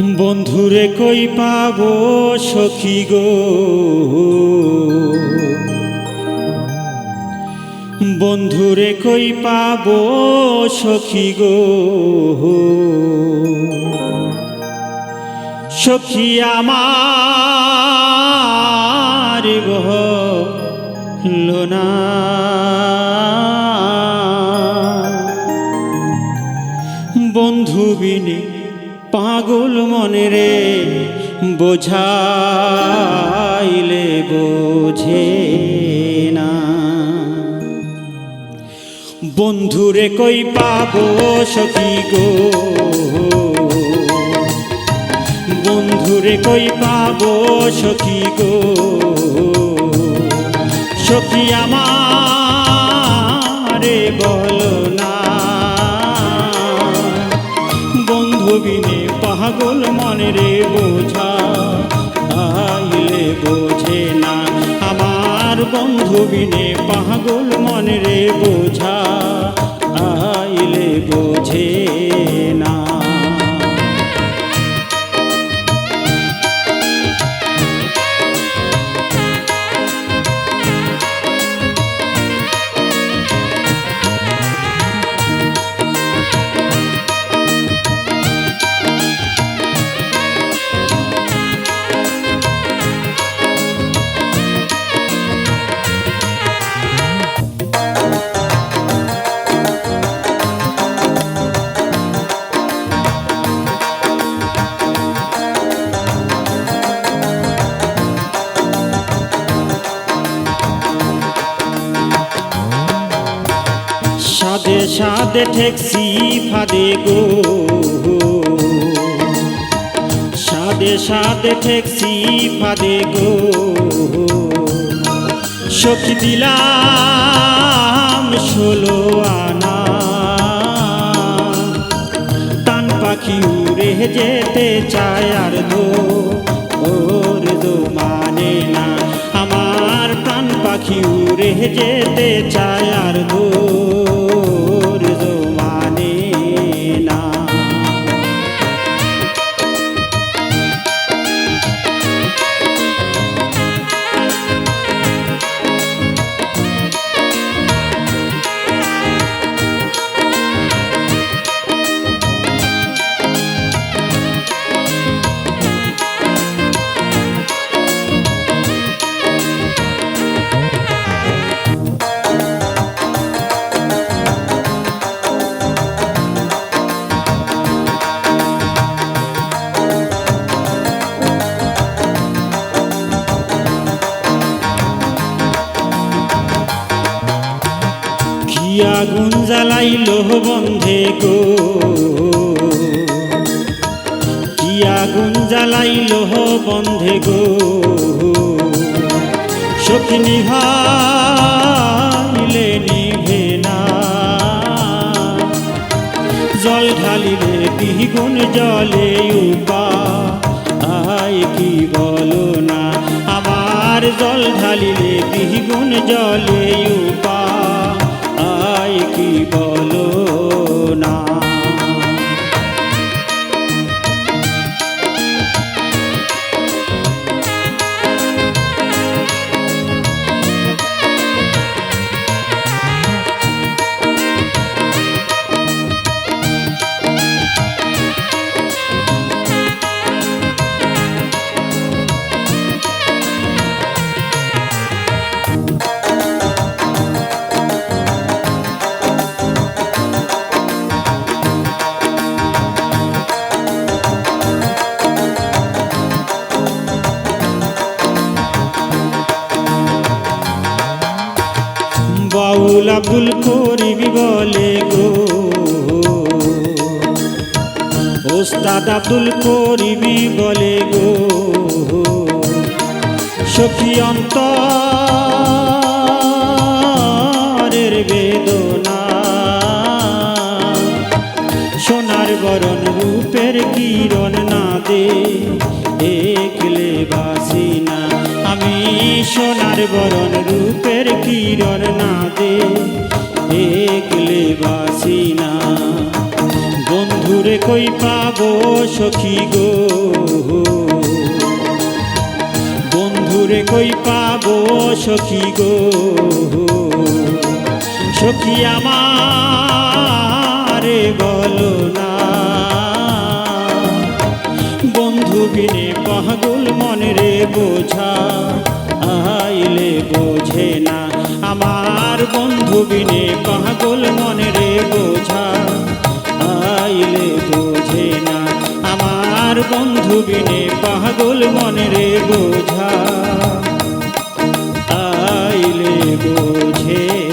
বন্ধুরে কই পাব সখী গো? বন্ধুরে কই পাব সখী গো? সখী আমার লোনা বন্ধু বিনে পাগল মনে রে, বোঝাইলে বোঝে না। বন্ধুরে কই পাব সখী গো? বন্ধুরে কই পাবো সখী গো? সখী আমারে বলো। পাগল মনে রে বোঝা তাইলে বোঝে না। আমার বন্ধু বিনে পাগল মনে রে বোঝা, আইলে বোঝে সাদে ঠেকসি ফাদে গো। সাদে সাদে ঠেকসি ফাদে গো। সখী দিলাম ষোলো আনা। টান পাখি উড়ে যেতে চায় আর দো। ওর দো মানে না। আমার প্রাণ পাখি উড়ে যেতে চায় আর দো। আগুন জ্বালাইল বন্ধে গো। কি আগুন জ্বালাইল বন্ধে গো। সখিনী হাইলে নিভে না। জল ঢালিলে দ্বিগুণ জলে উপা। আয় কি বলো না, আমার জল ঢালিলে দ্বিগুণ জলে উপা বাউল আব্দুল করিবি বলে গো। ওস্তাদ আব্দুল করিবি বলে গো। সখী অন্তরের বেদনা, সোনার বরণ রূপের কিরণ না দে একলে বাসি না আমি সোনার বরণ রূপের কিরণ না দে, একলে বাসি বন্ধুরে কই পাবো সখী গো? বন্ধুরে কই পাবো সখী গো? সখী আমারে বলো না। বন্ধু বিনে পাগল মনে রে বোঝা বন্ধু বিনে পাগল মনে রে বোঝা। আইলে বোঝে না, আমার বন্ধু বিনে পাগল মনে রে বোঝা। আইলে বোঝে